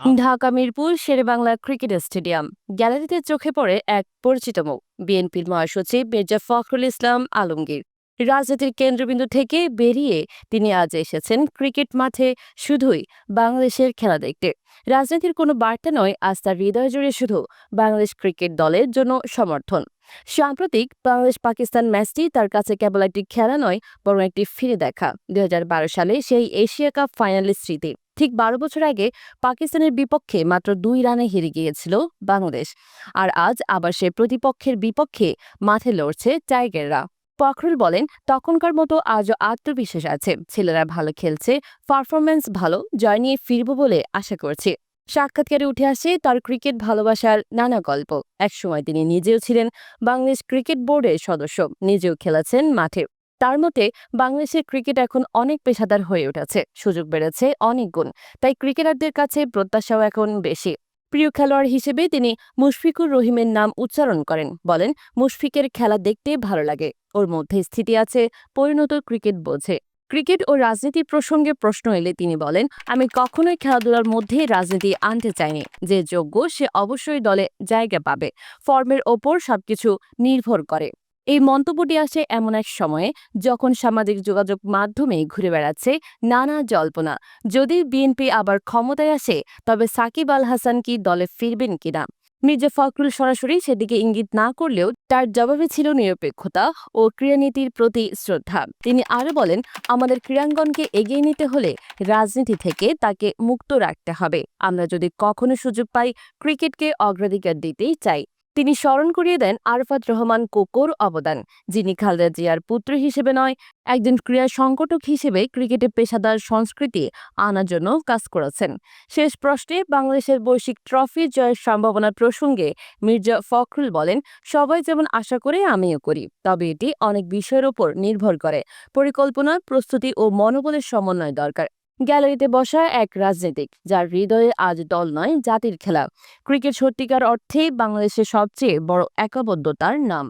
Dhaka, Mirpur, Sher e Bangla cricket stadium. গ্যালারিতে চোখে পড়ে এক পরিচিত মুখ। বিএনপির মহাসচিব মির্জা ফখরুল ইসলাম আলমগীর। রাজনীতির কেন্দ্রবিন্দু থেকে বেরিয়ে তিনি আজ এসেছেন ক্রিকেট মাঠে শুধুই বাংলাদেশের খেলা দেখতে। রাজনীতির কোনো বার্তা নয়, আজ তার হৃদয় জুড়ে শুধু বাংলাদেশ ক্রিকেট দলের জন্য সমর্থন। সাম্প্রতিক বাংলাদেশ পাকিস্তান ম্যাচটি তার কাছে কেবল একটি খেলা নয়, বরং একটি ফিরে দেখা। দুই হাজার বারো সালে সেই এশিয়া কাপ ফাইনালের স্মৃতি। ঠিক বারো বছর আগে পাকিস্তানের বিপক্ষে মাত্র দুই রানে হেরে গিয়েছিল বাংলাদেশ। আর আজ আবার সে প্রতিপক্ষের বিপক্ষে মাঠে লড়ছে টাইগাররা। ফখরুল বলেন, তখনকার মতো আজও আত্মবিশ্বাস আছে। ছেলেরা ভালো খেলছে পারফরমেন্স ভালো, জয় নিয়ে ফিরব বলে আশা করছি। সাক্ষাৎকারে উঠে আসে তার ক্রিকেট ভালোবাসার নানা গল্প। একসময় তিনি নিজেও ছিলেন বাংলাদেশ ক্রিকেট বোর্ডের সদস্য, নিজেও খেলেছেন মাঠে। তার মতে, বাংলাদেশের ক্রিকেট এখন অনেক পেশাদার হয়ে উঠেছে, সুযোগ বেড়েছে অনেক গুণ। তাই ক্রিকেটারদের কাছে প্রত্যাশাও এখন বেশি। প্রিয় খেলোয়াড় হিসেবে তিনি মুশফিকুর রহিমের নাম উচ্চারণ করেন, বলেন, মুশফিকের খেলা দেখতে ভালো লাগে। ওর মধ্যে স্থিতি আছে, পরিণত ক্রিকেট বোঝে। ক্রিকেট ও রাজনীতি প্রসঙ্গে প্রশ্ন এলে তিনি বলেন, আমি কখনোই খেলাধুলার মধ্যে রাজনীতি আনতে চাইনি। যে যোগ্য সে অবশ্যই দলে জায়গা পাবে। ফর্মের ওপর সবকিছু নির্ভর করে। এই মন্তব্যটি আসে এমন এক সময়ে যখন সামাজিক যোগাযোগ মাধ্যমে ঘুরে বেড়াচ্ছে নানা জল্পনা। যদি বিএনপি আবার ক্ষমতায় আসে, তবে সাকিব আল হাসান কি দলে ফিরবেন কিনা? মির্জা ফখরুল সরাসরি সেদিকে ইঙ্গিত না করলেও তার জবাবে ছিল নিরপেক্ষতা ও ক্রীড়ানীতির প্রতি শ্রদ্ধা। তিনি আরও বলেন, আমাদের ক্রীড়াঙ্গনকে এগিয়ে নিতে হলে রাজনীতি থেকে তাকে মুক্ত রাখতে হবে। আমরা যদি কখনো সুযোগ পাই, ক্রিকেটকে অগ্রাধিকার দিতেই চাই। তিনি স্মরণ করিয়ে দেন আরফাত রহমান কোকোর অবদান, যিনি খালেদা জিয়ার পুত্র হিসেবে নয়, একজন ক্রীড়া সংগঠক হিসেবে ক্রিকেটে পেশাদার সংস্কৃতি আনার জন্য কাজ করেছেন। শেষ প্রশ্নে বাংলাদেশের বৈশ্বিক ট্রফি জয়ের সম্ভাবনা প্রসঙ্গে মির্জা ফখরুল বলেন, সবাই যেমন আশা করে আমিও করি, তবে এটি অনেক বিষয়ের ওপর নির্ভর করে। পরিকল্পনা, প্রস্তুতি ও মনোবলের সমন্বয় দরকার। গ্যালারিতে বসা এক রাজনীতিক, যার হৃদয়ে আজ দল নয়, জাতির খেলা। ক্রিকেট সত্যিকার অর্থে বাংলাদেশের সবচেয়ে বড় একাবদ্ধতার নাম।